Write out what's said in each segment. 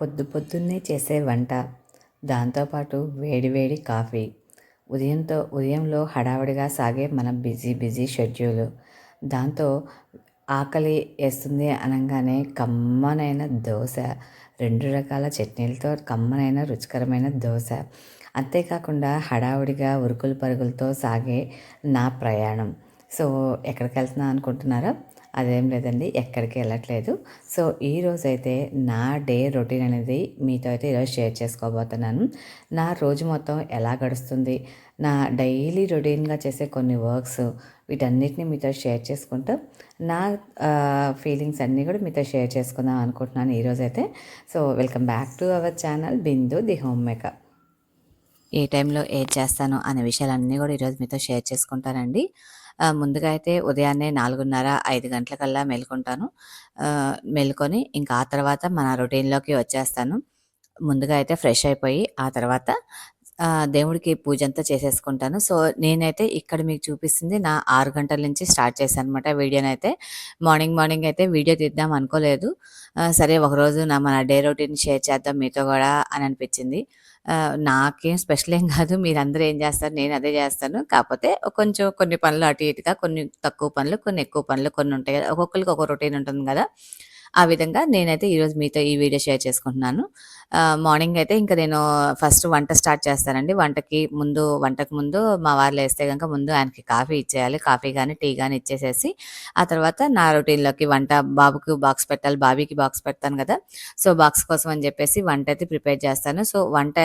పొద్దు పొద్దున్నే చేసే వంట. దాంతోపాటు వేడివేడి కాఫీ. ఉదయంతో ఉదయంలో హడావిడిగా సాగే మన బిజీ బిజీ షెడ్యూల్. దాంతో ఆకలి వేస్తుంది అనగానే కమ్మనైన దోశ. రెండు రకాల చట్నీలతో కమ్మనైన రుచికరమైన దోశ. అంతేకాకుండా హడావుడిగా ఉరుకులు పరుగులతో సాగే నా ప్రయాణం. సో ఎక్కడికి వెళ్తున్నా అనుకుంటున్నారా? అదేం లేదండి ఎక్కడికి వెళ్ళట్లేదు. సో ఈరోజు అయితే నా డే రొటీన్ అనేది మీతో అయితే ఈరోజు షేర్ చేసుకోబోతున్నాను. నా రోజు మొత్తం ఎలా గడుస్తుంది? నా డైలీ రొటీన్గా చేసే కొన్ని వర్క్స్ వీటన్నిటిని మీతో షేర్ చేసుకుంటూ నా ఫీలింగ్స్ అన్నీ కూడా మీతో షేర్ చేసుకుందాం అనుకుంటున్నాను ఈరోజు అయితే so welcome back to our channel Bindu the home makeup. ఏ టైంలో ఏది చేస్తాను అనే విషయాలన్నీ కూడా ఈరోజు మీతో షేర్ చేసుకుంటానండి. ముందుగా అయితే ఉదయాన్నే నాలుగున్నర ఐదు గంటలకల్లా మెలుకుంటాను. మెలుకొని ఇంకా ఆ తర్వాత మన రొటీన్లోకి వచ్చేస్తాను. ముందుగా అయితే ఫ్రెష్ అయిపోయి ఆ తర్వాత దేవుడికి పూజ అంతా చేసేసుకుంటాను. సో నేనైతే ఇక్కడ మీకు చూపిస్తుంది నా ఆరు గంటల నుంచి స్టార్ట్ చేశాను అనమాట వీడియోనైతే. మార్నింగ్ మార్నింగ్ అయితే వీడియో తీద్దాం అనుకోలేదు. సరే ఒకరోజు నా మన డే రొటీన్ షేర్ చేద్దాం మీతో కూడా అని అనిపించింది. నాకేం స్పెషల్ ఏం కాదు మీరందరూ ఏం చేస్తారు నేను అదే చేస్తాను. కాకపోతే కొంచెం కొన్ని పనులు అటు ఇటుగా కొన్ని తక్కువ పనులు కొన్ని ఎక్కువ పనులు కొన్ని ఉంటాయి కదా ఒక్కొక్కరికి ఒక రొటీన్ ఉంటుంది కదా. ఆ విధంగా నేనైతే ఈరోజు మీతో ఈ వీడియో షేర్ చేసుకుంటున్నాను. మార్నింగ్ అయితే ఇంకా నేను ఫస్ట్ వంట స్టార్ట్ చేస్తానండి. వంటకి ముందు వంటకు ముందు మా వారు వేస్తే కనుక ముందు ఆయనకి కాఫీ ఇచ్చేయాలి. కాఫీ కానీ టీ కానీ ఇచ్చేసేసి ఆ తర్వాత నా రొటీన్లోకి వంట బాబుకి బాక్స్ పెట్టాలి. బాబీకి బాక్స్ పెడతాను కదా. సో బాక్స్ కోసం అని చెప్పేసి వంట అయితే ప్రిపేర్ చేస్తాను. సో వంట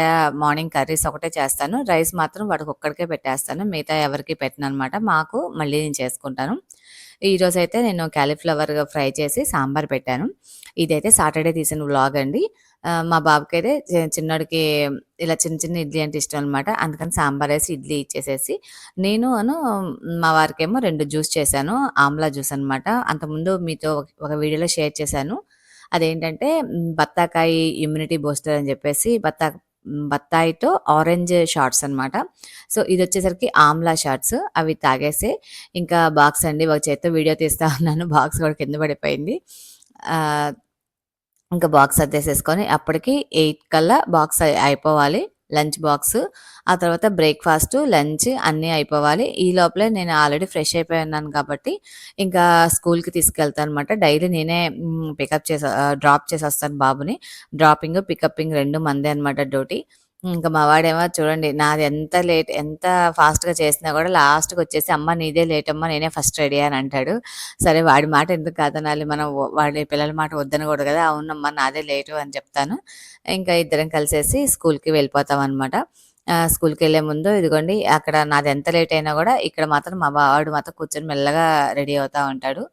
మార్నింగ్ కర్రీస్ ఒకటే చేస్తాను. రైస్ మాత్రం వాడికి ఒక్కడికే పెట్టేస్తాను. మిగతా ఎవరికి పెట్టను అనమాట. మాకు మళ్ళీ నేను చేసుకుంటాను. ఈరోజు అయితే నేను క్యాలీఫ్లవర్ ఫ్రై చేసి సాంబార్ పెట్టాను. ఇదైతే సాటర్డే తీసిన వ్లాగ్ అండి. మా బాబుకి అయితే చిన్నడికి ఇలా చిన్న చిన్న ఇడ్లీ అంటే ఇష్టం అనమాట అందుకని సాంబార్ వేసి ఇడ్లీ ఇచ్చేసేసి నేను అను మా వారికేమో రెండు జ్యూస్ చేశాను ఆమ్లా జ్యూస్ అనమాట అంతకుముందు మీతో ఒక వీడియోలో షేర్ చేశాను. అదేంటంటే బత్తాకాయ ఇమ్యూనిటీ బూస్టర్ అని చెప్పేసి బత్తా బత్తాయితో ఆరెంజ్ షార్ట్స్ అనమాట సో ఇది వచ్చేసరికి ఆమ్లా షార్ట్స్. అవి తాగేసే ఇంకా బాక్స్ అండి. ఒక చేత్తో వీడియో తీస్తా ఉన్నాను. బాక్స్ కూడా కింద పడిపోయింది. ఇంకా బాక్స్ అద్దేసేసుకొని అప్పటికి ఎయిట్ కల్లా బాక్స్ అయిపోవాలి. Lunch box. ఆ తర్వాత బ్రేక్ఫాస్ట్ లంచ్ అన్నీ అయిపోవాలి ఈ లోపలే నేను ఆల్రెడీ ఫ్రెష్ అయిపోయి ఉన్నాను కాబట్టి ఇంకా స్కూల్కి తీసుకెళ్తాను అనమాట డైలీ నేనే పికప్ చేసా డ్రాప్ చేసి వస్తాను బాబుని డ్రాపింగ్ పికప్పింగ్ రెండు మందే అనమాట డ్యూటీ ఇంకా మా వాడేమో చూడండి నాది ఎంత లేట్ ఎంత ఫాస్ట్‌గా చేసినా కూడా లాస్ట్‌కి వచ్చేసి "అమ్మ నీదే లేట్ అమ్మ నేనే ఫస్ట్ రెడీ" అని అంటాడు. సరే వాడి మాట ఎందుకు కాదనాలి మనం వాడి పిల్లల మాట వద్దనకూడదు కదా! "అవునమ్మా నాదే లేటు" అని చెప్తాను. ఇంకా ఇద్దరం కలిసేసి స్కూల్‌కి వెళ్ళిపోతాం అనమాట. స్కూల్కి వెళ్ళే ముందు ఇదిగోండి అక్కడ నాది ఎంత లేట్ అయినా కూడా ఇక్కడ మాత్రం మా వాడు మాత్రం కూర్చొని మెల్లగా రెడీ అవుతా ఉంటాడు.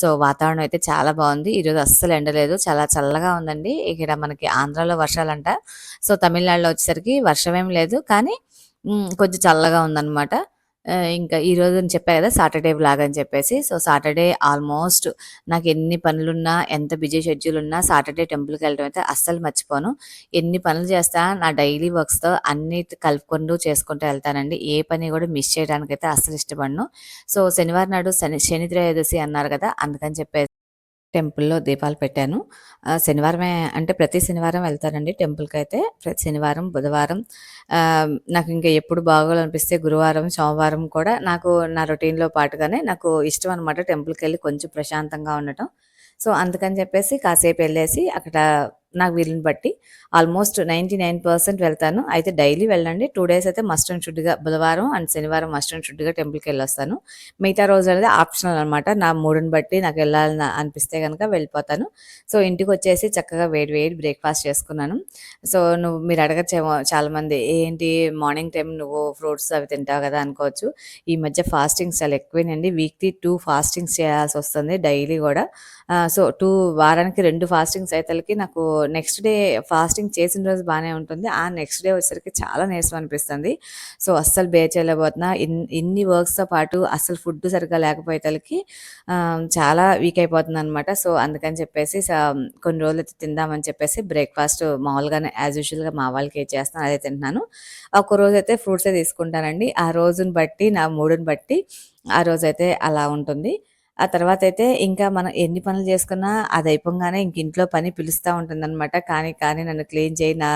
సో వాతావరణం అయితే చాలా బాగుంది. ఈరోజు అస్సలు ఎండలేదు చాలా చల్లగా ఉందండి. ఇక్కడ మనకి ఆంధ్రాలో వర్షాలంట. సో తమిళనాడులో వచ్చేసరికి వర్షం ఏం లేదు. కానీ కొంచెం చల్లగా ఉందన్నమాట. ఇంకా ఈరోజు అని చెప్పా కదా సాటర్డే బ్లాగ్ అని చెప్పేసి. సో సాటర్డే ఆల్మోస్ట్ నాకు ఎన్ని పనులున్నా ఎంత బిజీ షెడ్యూల్ ఉన్నా సాటర్డే టెంపుల్కి వెళ్ళడం అయితే అస్సలు మర్చిపోను. ఎన్ని పనులు చేస్తా నా డైలీ వర్క్స్తో అన్ని కలుపుకుంటూ చేసుకుంటూ వెళ్తానండి. ఏ పని కూడా మిస్ చేయడానికి అయితే అస్సలు ఇష్టపడను. సో శనివారం నాడు శని శని త్రయోదశి అన్నారు కదా అందుకని చెప్పేసి. టెంపుల్‌లో దీపాలు పెట్టాను. శనివారమే అంటే ప్రతి శనివారం వెళ్తానండి టెంపుల్కి అయితే ప్రతి శనివారం, బుధవారం నాకు ఇంకా ఎప్పుడు బాగోలనిపిస్తే గురువారం, సోమవారం కూడా నాకు నా రొటీన్‌లో పాటుగానే నాకు ఇష్టం అనమాట టెంపుల్కి వెళ్ళి కొంచెం ప్రశాంతంగా ఉండటం. సో, అందుకని చెప్పేసి కాసేపు వెళ్ళేసి అక్కడ నాకు వీలుని బట్టి ఆల్మోస్ట్ నైంటీ నైన్ పర్సెంట్ వెళ్తాను. అయితే డైలీ వెళ్ళండి. టూ డేస్ అయితే మస్ట్ అండ్ షుడ్గా బుధవారం అండ్ శనివారం మస్ట్ అండ్ షుడ్గా టెంపుల్కి వెళ్ళొస్తాను. మిగతా రోజు అనేది ఆప్షనల్ అనమాట నా మూడుని బట్టి నాకు వెళ్ళాలని అనిపిస్తే కనుక వెళ్ళిపోతాను. సో ఇంటికి వచ్చేసి చక్కగా వేడి వేడి బ్రేక్ఫాస్ట్ చేసుకున్నాను. సో నువ్వు మీరు అడగచ్చేమో చాలామంది ఏంటి మార్నింగ్ టైం నువ్వు ఫ్రూట్స్ అవి తింటావు కదా అనుకోవచ్చు. ఈ మధ్య ఫాస్టింగ్స్ చాలా ఎక్కువేనండి. వీక్లీ టూ ఫాస్టింగ్స్ చేయాల్సి వస్తుంది డైలీ కూడా. సో టూ వారానికి రెండు ఫాస్టింగ్స్ అయితే నాకు నెక్స్ట్ డే ఫాస్టింగ్ చేసిన రోజు బాగానే ఉంటుంది. ఆ నెక్స్ట్ డే వచ్చేసరికి చాలా నీరసం అనిపిస్తుంది. సో అస్సలు బే చేయలేకపోతున్నా ఇన్ ఇన్ని వర్క్స్తో పాటు అస్సలు ఫుడ్ సరిగ్గా లేకపోయేతలకి చాలా వీక్ అయిపోతుంది అనమాట సో అందుకని చెప్పేసి కొన్ని రోజులు అయితే తిందామని చెప్పేసి బ్రేక్ఫాస్ట్ మామూలుగానే యాజ్ యూజువల్గా మా వాళ్ళకి చేస్తాను. అదే తింటున్నాను. ఒక రోజు అయితే ఫ్రూట్సే తీసుకుంటానండి. ఆ రోజుని బట్టి నా మూడుని బట్టి ఆ రోజైతే అలా ఉంటుంది. ఆ తర్వాత అయితే ఇంకా మనం ఎన్ని పనులు చేసుకున్నా అది అయిపోగానే ఇంక ఇంట్లో పని పిలుస్తూ ఉంటుందనమాట. కానీ, కానీ నన్ను క్లీన్ చేయి, నా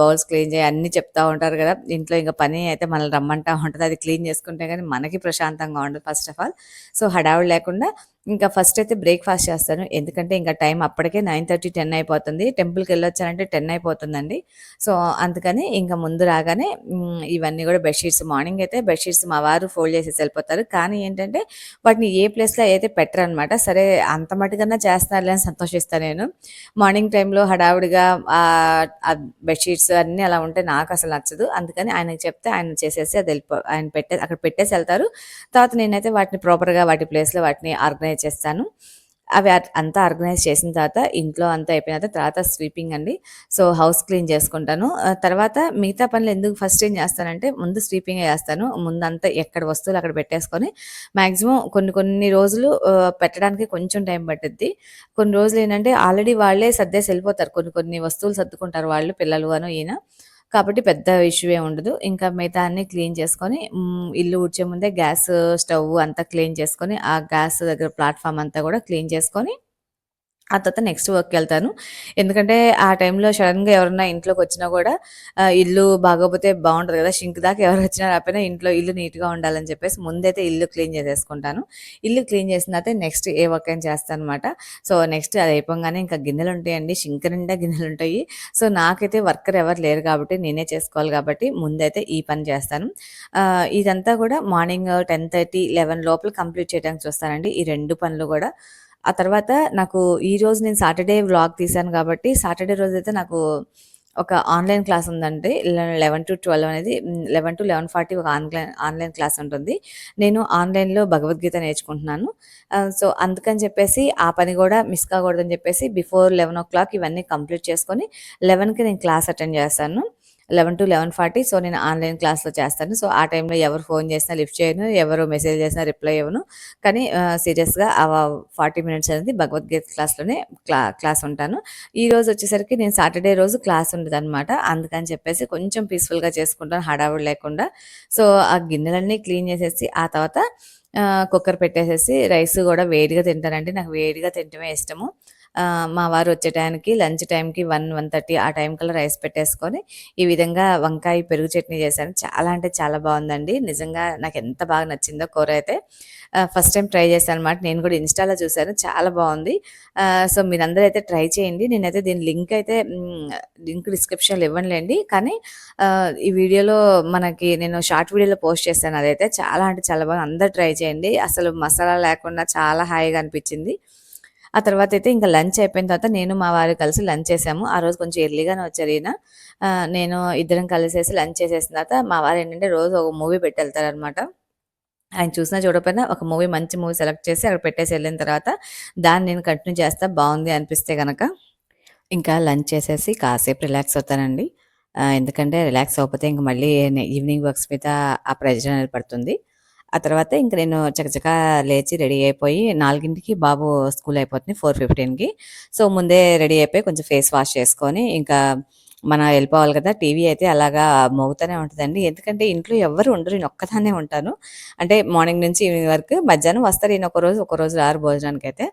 బౌల్స్ క్లీన్ చేయి అన్నీ చెప్తూ ఉంటారు కదా ఇంట్లో ఇంకా పని అయితే మనల్ని రమ్మంటూ ఉంటుంది అది క్లీన్ చేసుకుంటే కానీ మనకి ప్రశాంతంగా ఉండదు ఫస్ట్ ఆఫ్ ఆల్. సో, హడావిడి లేకుండా ఇంకా ఫస్ట్ అయితే బ్రేక్‌ఫాస్ట్ చేస్తాను. ఎందుకంటే ఇంకా టైం అప్పటికే 9:30, 10 అయిపోతుంది. టెంపుల్కి వెళ్ళొచ్చానంటే టెన్ అయిపోతుందండి. సో, అందుకని ఇంకా ముందు రాగానే ఇవన్నీ కూడా బెడ్‌షీట్స్ మార్నింగ్ అయితే బెడ్‌షీట్స్ మా వారు ఫోల్డ్ చేసేసి వెళ్ళిపోతారు కానీ ఏంటంటే వాటిని ఏ ప్లేస్‌లో అయితే పెట్టరనమాట. సరే అంత మటుకన్నా చేస్తున్నారులే అని సంతోషిస్తాను నేను. మార్నింగ్ టైంలో హడావిడిగా ఆ బెడ్‌షీట్స్ అన్నీ అలా ఉంటే నాకు అసలు నచ్చదు. అందుకని ఆయనకి చెప్తే ఆయన చేసేసి అది వెళ్ళిపో ఆయన పెట్టే అక్కడ పెట్టేసి వెళ్తారు తర్వాత నేనైతే వాటిని ప్రాపర్‌గా వాటి ప్లేస్‌లో వాటిని ఆర్గనైజ్ చేస్తాను. అవి అంతా ఆర్గనైజ్ చేసిన తర్వాత ఇంట్లో అంతా అయిపోయిన తర్వాత స్వీపింగ్ అండి. సో, హౌస్ క్లీన్ చేసుకుంటాను. తర్వాత మిగతా పనులు ఎందుకు ఫస్ట్ ఏం చేస్తానంటే ముందు స్వీపింగ్ చేస్తాను. ముందంతా ఎక్కడ వస్తువులు అక్కడ పెట్టేసుకొని మాక్సిమం కొన్ని కొన్ని రోజులు పెట్టడానికి కొంచెం టైం పట్టుద్ది. కొన్ని రోజులు ఏంటంటే ఆల్రెడీ వాళ్ళే సర్దేసి వెళ్ళిపోతారు కొన్ని కొన్ని వస్తువులు సర్దుకుంటారు వాళ్ళు పిల్లలు అను ఈయన. కాబట్టి పెద్ద ఇష్యూ ఏ ఉండదు. ఇంకా మిగతా అన్నీ క్లీన్ చేసుకొని ఇల్లు ఊడ్చే ముందే గ్యాస్ స్టవ్ అంతా క్లీన్ చేసుకొని, ఆ గ్యాస్ దగ్గర ప్లాట్ఫామ్ అంతా కూడా క్లీన్ చేసుకొని ఆ తర్వాత నెక్స్ట్ వర్క్‌కెళ్తాను. ఎందుకంటే ఆ టైంలో సడన్గా ఎవరన్నా ఇంట్లోకి వచ్చినా కూడా ఇల్లు బాగోపోతే బాగుంటుంది కదా షింక్ దాకా ఎవరు వచ్చినా రాపోయినా ఇంట్లో ఇల్లు నీట్‌గా ఉండాలని చెప్పేసి ముందైతే ఇల్లు క్లీన్ చేసేసుకుంటాను. ఇల్లు క్లీన్ చేసిన తర్వాత నెక్స్ట్ ఏ వర్క్ అయినా చేస్తాననమాట. సో, నెక్స్ట్ అది అయిపోగానే ఇంకా గిన్నెలు ఉంటాయండి షింక్ నిండా గిన్నెలు ఉంటాయి సో, నాకైతే వర్కర్ ఎవరు లేరు కాబట్టి నేనే చేసుకోవాలి కాబట్టి ముందైతే ఈ పని చేస్తాను. ఇదంతా కూడా మార్నింగ్ 10:30, 11 లోపల కంప్లీట్ చేయడానికి చూస్తానండి. ఈ రెండు పనులు కూడా ఆ తర్వాత నాకు ఈరోజు నేను సాటర్‌డే వ్లాగ్ తీశాను కాబట్టి సాటర్‌డే రోజైతే నాకు ఒక ఆన్‌లైన్ క్లాస్ ఉందండి. లెవెన్ టు ట్వెల్వ్ అనేది లెవన్ టు లెవెన్ ఫార్టీ ఒక ఆన్‌లైన్ ఆన్‌లైన్ క్లాస్ ఉంటుంది. నేను ఆన్‌లైన్‌లో భగవద్గీత నేర్చుకుంటున్నాను. సో, అందుకని చెప్పేసి ఆ పని కూడా మిస్ కాకూడదని చెప్పేసి బిఫోర్ 11:00 ఇవన్నీ కంప్లీట్ చేసుకొని 11కి నేను క్లాస్ అటెండ్ చేస్తాను. 11-11:40 సో, నేను ఆన్‌లైన్ క్లాస్‌లో చేస్తాను. సో, ఆ టైంలో ఎవరు ఫోన్ చేసినా లిఫ్ట్ చేయను. ఎవరు మెసేజ్ చేసినా రిప్లై ఇవ్వను. కానీ సీరియస్‌గా ఆ 40 మినిట్స్ అనేది భగవద్గీత క్లాస్‌లోనే క్లా క్లాస్ ఉంటాను. ఈ రోజు వచ్చేసరికి నేను సాటర్‌డే రోజు క్లాస్ ఉండదనమాట. అందుకని చెప్పేసి కొంచెం పీస్‌ఫుల్‌గా చేసుకుంటాను హడావుడి లేకుండా. సో, ఆ గిన్నెలన్నీ క్లీన్ చేసేసి ఆ తర్వాత కుక్కర్ పెట్టేసేసి రైస్ కూడా వేడిగా తింటానండి. నాకు వేడిగా తింటమే ఇష్టము. మా వారు వచ్చే టైంకి లంచ్ టైంకి 1, 1:30 ఆ టైం కల్లా రైస్ పెట్టేసుకొని ఈ విధంగా వంకాయ పెరుగు చట్నీ చేశాను. చాలా అంటే చాలా బాగుందండి నిజంగా నాకు ఎంత బాగా నచ్చిందో కూర అయితే. ఫస్ట్ టైం ట్రై చేశాననమాట. నేను కూడా ఇన్‌స్టాలో చూశాను చాలా బాగుంది సో, మీరందరూ అయితే ట్రై చేయండి. నేనైతే దీని లింక్ అయితే లింక్ డిస్క్రిప్షన్‌లో ఇవ్వనులెండి. కానీ ఈ వీడియోలో మనకి నేను షార్ట్ వీడియోలో పోస్ట్ చేశాను అదైతే. చాలా అంటే చాలా బాగుంది. అందరూ ట్రై చేయండి. అసలు మసాలా లేకుండా చాలా హాయిగా అనిపించింది. ఆ తర్వాత అయితే ఇంకా లంచ్ అయిపోయిన తర్వాత నేను మా వారు కలిసి లంచ్ చేసాము. ఆ రోజు కొంచెం ఎర్లీగానే వచ్చారు ఈయన. నేను ఇద్దరం కలిసేసి లంచ్ చేసేసిన తర్వాత మా వారు ఏంటంటే రోజు ఒక మూవీ పెట్టెళ్తారనమాట. ఆయన చూసినా చూడకపోయినా ఒక మూవీ మంచి మూవీ సెలెక్ట్ చేసి అక్కడ పెట్టేసి వెళ్ళిన తర్వాత దాన్ని నేను కంటిన్యూ చేస్తా బాగుంది అనిపిస్తే కనుక ఇంకా లంచ్ చేసేసి కాసేపు రిలాక్స్ అవుతానండి. ఎందుకంటే రిలాక్స్ అవ్వకపోతే ఇంక మళ్ళీ ఈవినింగ్ వర్క్స్ మీద ఆ ప్రెజర్ అనేది పడుతుంది. ఆ తర్వాత ఇంక నేను చకచకా లేచి రెడీ అయిపోయి నాలుగింటికి బాబు స్కూల్ అయిపోతుంది 4:15కి. సో, ముందే రెడీ అయిపోయి కొంచెం ఫేస్ వాష్ చేసుకొని ఇంకా మనం వెళ్ళిపోవాలి కదా! టీవీ అయితే అలాగా మోగుతూనే ఉంటుందండి ఎందుకంటే ఇంట్లో ఎవ్వరు ఉండరు. నేను ఒక్కదానే ఉంటాను. అంటే మార్నింగ్ నుంచి ఈవినింగ్ వరకు. మధ్యాహ్నం వస్తారు ఈయన ఒక్క రోజు రారు భోజనానికి అయితే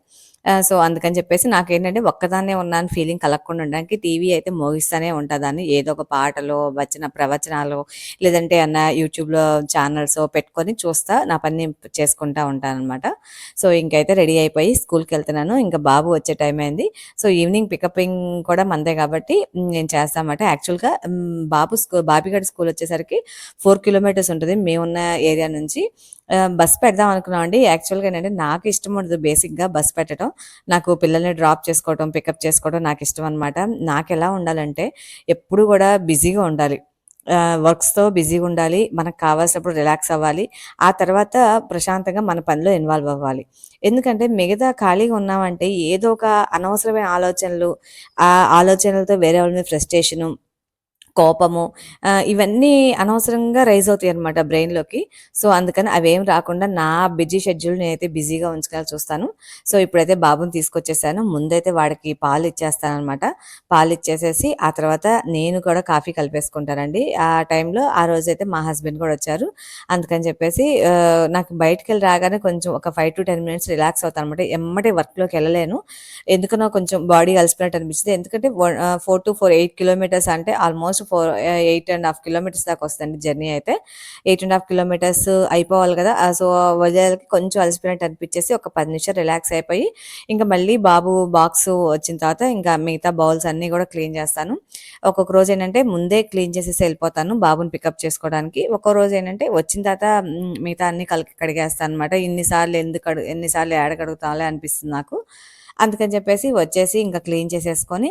సో, అందుకని చెప్పేసి నాకేంటంటే ఒక్కదాన్నే ఉన్నాను ఫీలింగ్ కలగకుండా ఉండడానికి టీవీ అయితే మోగిస్తూనే ఉంటుందని ఏదో ఒక పాటలో, వచ్చిన ప్రవచనాలు లేదంటే అన్న యూట్యూబ్‌లో ఛానల్స్ పెట్టుకొని చూస్తా నా పని చేసుకుంటా ఉంటాననమాట. సో, ఇంకైతే రెడీ అయిపోయి స్కూల్‌కెళ్తున్నాను. ఇంకా బాబు వచ్చే టైం అయింది. సో, ఈవినింగ్ పికపింగ్ కూడా మందే కాబట్టి నేను చేస్తామంటే యాక్చువల్‌గా బాబు స్కూల్ బాబిగాడి స్కూల్ వచ్చేసరికి ఫోర్ కిలోమీటర్స్ ఉంటుంది మేమున్న ఏరియా నుంచి. బస్ పెడదాం అనుకున్నామండి. యాక్చువల్‌గా ఏంటంటే నాకు ఇష్టం ఉండదు బేసిక్‌గా బస్ పెట్టడం. నాకు పిల్లల్ని డ్రాప్ చేసుకోవడం, పికప్ చేసుకోవడం నాకు ఇష్టం అనమాట. నాకు ఎలా ఉండాలంటే ఎప్పుడు కూడా బిజీగా ఉండాలి. వర్క్స్‌తో బిజీగా ఉండాలి. మనకు కావాల్సినప్పుడు రిలాక్స్ అవ్వాలి. ఆ తర్వాత ప్రశాంతంగా మన పనిలో ఇన్వాల్వ్ అవ్వాలి. ఎందుకంటే మిగతా ఖాళీగా ఉన్నామంటే ఏదో ఒక అనవసరమైన ఆలోచనలు, ఆ ఆలోచనలతో వేరే వాళ్ళ మీద ఫ్రస్ట్రేషను కోపము ఇవన్నీ అనవసరంగా రైజ్ అవుతాయి అనమాట బ్రెయిన్‌లోకి. సో, అందుకని అవేమి రాకుండా నా బిజీ షెడ్యూల్ నేనైతే బిజీగా ఉంచుకోవాలి చూస్తాను. సో, ఇప్పుడైతే బాబుని తీసుకొచ్చేసాను. ముందైతే వాడికి పాలు ఇచ్చేస్తాననమాట. పాలు ఇచ్చేసేసి ఆ తర్వాత నేను కూడా కాఫీ కలిపేసుకుంటానండి. ఆ టైంలో ఆ రోజైతే మా హస్బెండ్ కూడా వచ్చారు. అందుకని చెప్పేసి నాకు నాకు వెళ్ళి రాగానే కొంచెం ఒక 5-10 మినిట్స్ రిలాక్స్ అవుతాననమాట. ఎమ్మటే వర్క్‌లోకి వెళ్ళలేను ఎందుకనో కొంచెం బాడీ కలిసిపోయినట్టు అనిపించింది. ఎందుకంటే four to four eight kilometres అంటే almost four eight and half kilometres దాకా వస్తుంది జర్నీ అయితే. ఎయిట్ అండ్ హాఫ్ కిలోమీటర్స్ అయిపోవాలి కదా! సో, వదిలేలకి కొంచెం అలసిపోయినట్టు అనిపించేసి ఒక పది నిమిషాలు రిలాక్స్ అయిపోయి, ఇంకా మళ్ళీ బాబు బాక్స్ వచ్చిన తర్వాత ఇంకా మిగతా బౌల్స్ అన్నీ కూడా క్లీన్ చేస్తాను. ఒక్కొక్క రోజు ఏంటంటే ముందే క్లీన్ చేసేసి వెళ్ళిపోతాను బాబుని పికప్ చేసుకోవడానికి. ఒక్కో రోజు ఏంటంటే వచ్చిన తర్వాత మిగతా అన్ని కలికి కడిగేస్తాను అనమాట ఇన్నిసార్లు ఎందుకు అడుగు ఎన్నిసార్లు ఏడ అనిపిస్తుంది నాకు. అందుకని చెప్పేసి వచ్చేసి ఇంకా క్లీన్ చేసేసుకొని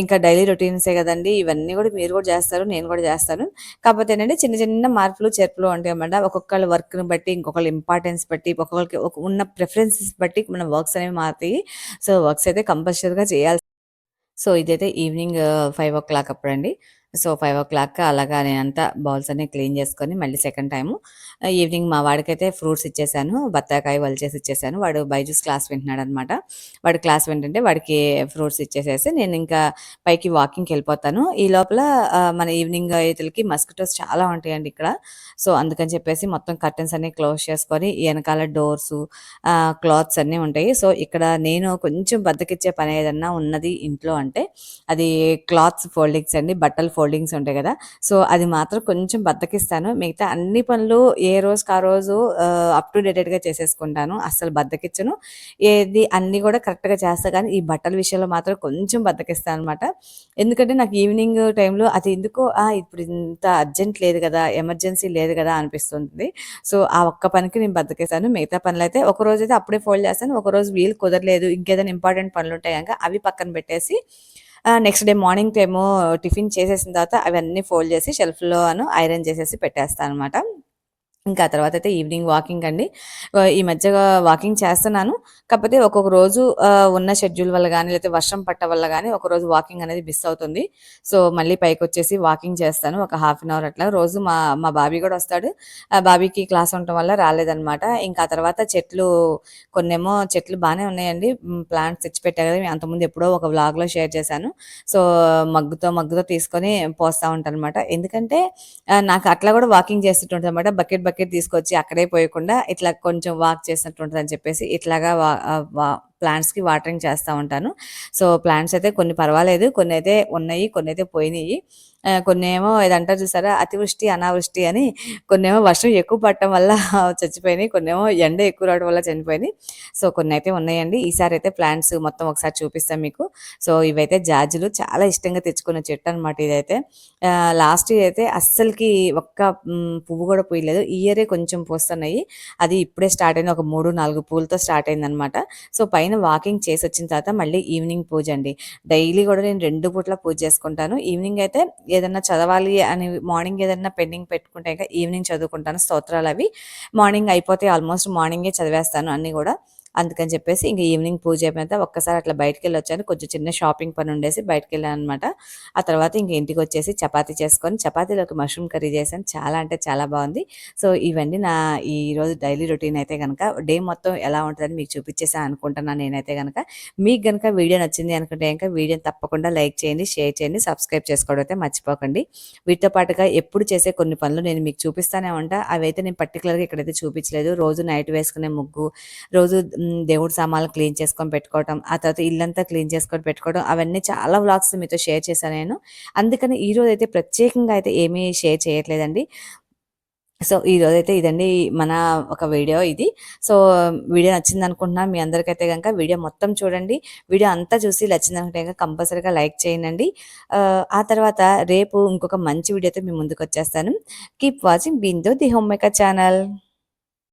ఇంకా డైలీ రొటీన్సే కదండీ! ఇవన్నీ కూడా మీరు కూడా చేస్తారు. నేను కూడా చేస్తాను. కాకపోతే ఏంటంటే చిన్న చిన్న మార్పులు, చేర్పులు ఉంటాయన్నమాట. ఒక్కొక్కళ్ళ వర్క్‌ని బట్టి, ఇంకొకళ్ళ ఇంపార్టెన్స్ బట్టి, ఒక్కొక్కరికి ఒక ఉన్న ప్రిఫరెన్సెస్ బట్టి మన వర్క్స్ అనేవి మారుతాయి సో, వర్క్స్ అయితే కంపల్సరీగా చేయాల్సి సో, ఇదైతే ఈవినింగ్ 5:00 అప్పుడండి. సో, 5:00 అలాగా నేనంతా బౌల్స్ అన్ని క్లీన్ చేసుకొని మళ్ళీ సెకండ్ టైము ఈవినింగ్ మా వాడికైతే ఫ్రూట్స్ ఇచ్చేసాను. బత్తాకాయ వలిచేసి ఇచ్చేసాను. వాడు బైజూస్ క్లాస్ వింటున్నాడు అనమాట వాడు క్లాస్ వింటుంటే వాడికి ఫ్రూట్స్ ఇచ్చేసేసి నేను ఇంకా పైకి వాకింగ్‌కెళ్ళిపోతాను. ఈ లోపల మన ఈవినింగ్ ఇతలకి మస్కిటోస్ చాలా ఉంటాయండి ఇక్కడ. సో, అందుకని చెప్పేసి మొత్తం కర్టెన్స్ అన్ని క్లోజ్ చేసుకొని వెనకాల డోర్స్ క్లాత్స్ అన్నీ ఉంటాయి. సో, ఇక్కడ నేను కొంచెం బద్దకిచ్చే పని ఏదన్నా ఉన్నది ఇంట్లో అంటే అది క్లాత్స్ ఫోల్డింగ్స్ అండి. బట్టలు హోల్డింగ్స్ ఉంటాయి కదా! సో, అది మాత్రం కొంచెం బద్దకిస్తాను మిగతా అన్ని పనులు ఏ రోజుకి ఆ రోజు అప్ టు డేటెడ్‌గా చేసేసుకుంటాను. అస్సలు బద్దకిచ్చను ఏది అన్నీ కూడా కరెక్ట్‌గా చేస్తా కానీ ఈ బట్టల విషయంలో మాత్రం కొంచెం బద్దకిస్తాను అనమాట ఎందుకంటే నాకు ఈవినింగ్ టైంలో అది ఎందుకో ఇప్పుడు ఇంత అర్జెంట్ లేదు కదా! ఎమర్జెన్సీ లేదు కదా! అనిపిస్తుంది. సో, ఆ ఒక్క పనికి నేను బద్దకిస్తాను మిగతా పనులైతే అయితే అప్పుడే ఫోల్డ్ చేస్తాను. ఒక రోజు వీలు కుదరలేదు. ఇంకేదైనా ఇంపార్టెంట్ పనులు ఉంటాయి కనుక అవి పక్కన పెట్టేసి next day morning time tiffin చేసేసిన తర్వాత అవన్నీ ఫోల్డ్ చేసి షెల్ఫ్‌లోను ఐరన్ చేసేసి పెట్టేస్తాను అనమాట ఇంకా తర్వాత అయితే ఈవినింగ్ వాకింగ్ అండి. ఈ మధ్య వాకింగ్ చేస్తున్నాను. కాకపోతే ఒక్కొక్క రోజు ఉన్న షెడ్యూల్ వల్ల కానీ లేకపోతే వర్షం పట్ట వల్ల కానీ ఒకరోజు వాకింగ్ అనేది మిస్ అవుతుంది. సో, మళ్ళీ పైకి వచ్చేసి వాకింగ్ చేస్తాను. ఒక హాఫ్ అన్ అవర్ అట్లా. రోజు మా మా బాబీ కూడా వస్తాడు. ఆ బాబీకి క్లాస్ ఉండటం వల్ల రాలేదనమాట. ఇంకా తర్వాత చెట్లు కొన్నేమో చెట్లు బాగానే ఉన్నాయండి. ప్లాంట్స్ తెచ్చిపెట్టా కదా! అంతకుముందు ఎప్పుడో ఒక వ్లాగ్‌లో షేర్ చేశాను. సో, మగ్గుతో, మగ్గుతో తీసుకొని పోస్తా ఉంటాననమాట. ఎందుకంటే నాకు అట్లా కూడా వాకింగ్ చేస్తుంటుంటదనమాట. బకెట్, బకెట్ తీసుకొచ్చి అక్కడే పోయకుండా ఇట్లా కొంచెం వాక్ చేసినట్టు ఉంటుందని చెప్పేసి ఇట్లాగా వా వా ప్లాంట్స్‌కి వాటరింగ్ చేస్తూ ఉంటాను. సో, ప్లాంట్స్ అయితే కొన్ని పర్వాలేదు. కొన్ని అయితే ఉన్నాయి. కొన్ని అయితే పోయినాయి కొన్ని ఏమో ఏదంటారు చూసారా? అతివృష్టి, అనావృష్టి అని కొన్నేమో వర్షం ఎక్కువ పడటం వల్ల చచ్చిపోయినాయి. కొన్నేమో ఎండ ఎక్కువ రావడం వల్ల చనిపోయినాయి. సో, కొన్ని అయితే ఉన్నాయండి. ఈసారి అయితే ప్లాంట్స్ మొత్తం ఒకసారి చూపిస్తాం మీకు. సో, ఇవైతే జాజులు చాలా ఇష్టంగా తెచ్చుకున్న చెట్టు అనమాట ఇదైతే. లాస్ట్ ఇయర్ అయితే అస్సలకి ఒక్క పువ్వు కూడా పూయలేదు. ఇయరే కొంచెం పూస్తున్నాయి. అది ఇప్పుడే స్టార్ట్ అయింది. ఒక 3, 4 పూలతో స్టార్ట్ అయింది అనమాట సో, పైన వాకింగ్ చేసి వచ్చిన తర్వాత మళ్ళీ ఈవినింగ్ పూజ అండి. డైలీ కూడా నేను రెండు పూట్ల పూజ చేసుకుంటాను. ఈవినింగ్ అయితే ఏదన్నా చదవాలి అని మార్నింగ్ ఏదన్నా పెండింగ్ పెట్టుకుంటే ఇంకా ఈవినింగ్ చదువుకుంటాను స్తోత్రాలవి. మార్నింగ్ అయిపోతే ఆల్మోస్ట్ మార్నింగే చదివేస్తాను అన్నీ కూడా అందుకని చెప్పేసి ఇంక ఈవినింగ్ పూజ అయిపోయిన తర్వాత ఒక్కసారి అట్లా బయటికెళ్ళొచ్చాను. కొంచెం చిన్న షాపింగ్ పని ఉండేసి బయటకు వెళ్ళాను అనమాట ఆ తర్వాత ఇంక ఇంటికొచ్చేసి చపాతీ చేసుకొని చపాతీలోకి మష్రూమ్ కర్రీ చేశాను. చాలా అంటే చాలా బాగుంది సో, ఇవన్నీ నా ఈరోజు డైలీ రొటీన్ అయితే కనుక డే మొత్తం ఎలా ఉంటుందని మీకు చూపించేసా అనుకుంటున్నాను నేనైతే కనుక మీకు కనుక వీడియో నచ్చింది అనుకుంటే కనుక వీడియోని తప్పకుండా లైక్ చేయండి, షేర్ చేయండి, సబ్స్క్రైబ్ చేసుకోవడం అయితే మర్చిపోకండి. వీటితో పాటుగా ఎప్పుడు చేసే కొన్ని పనులు నేను మీకు చూపిస్తానే ఉంటా. అవైతే నేను పర్టిక్యులర్‌గా ఇక్కడైతే చూపించలేదు రోజు నైట్ వేసుకునే ముగ్గు, రోజు దేవుడి సామాన్లు క్లీన్ చేసుకొని పెట్టుకోవడం ఆ తర్వాత ఇల్లంతా క్లీన్ చేసుకొని పెట్టుకోవడం అవన్నీ చాలా వ్లాగ్స్ మీతో షేర్ చేశాను నేను. అందుకని ఈరోజైతే ప్రత్యేకంగా అయితే ఏమీ షేర్ చేయట్లేదండి. సో, ఈరోజైతే ఇదండి మన ఒక వీడియో ఇది. సో, వీడియో నచ్చింది నచ్చిందనుకుంటున్నాను మీ అందరికైతే కనుక వీడియో మొత్తం చూడండి. వీడియో అంతా చూసి నచ్చిందనుకుంటే కనుక కంపల్సరీగా లైక్ చేయండి ఆ తర్వాత రేపు ఇంకొక మంచి వీడియోతో మీ ముందుకొచ్చేస్తాను. Keep watching Bindu the home maker channel.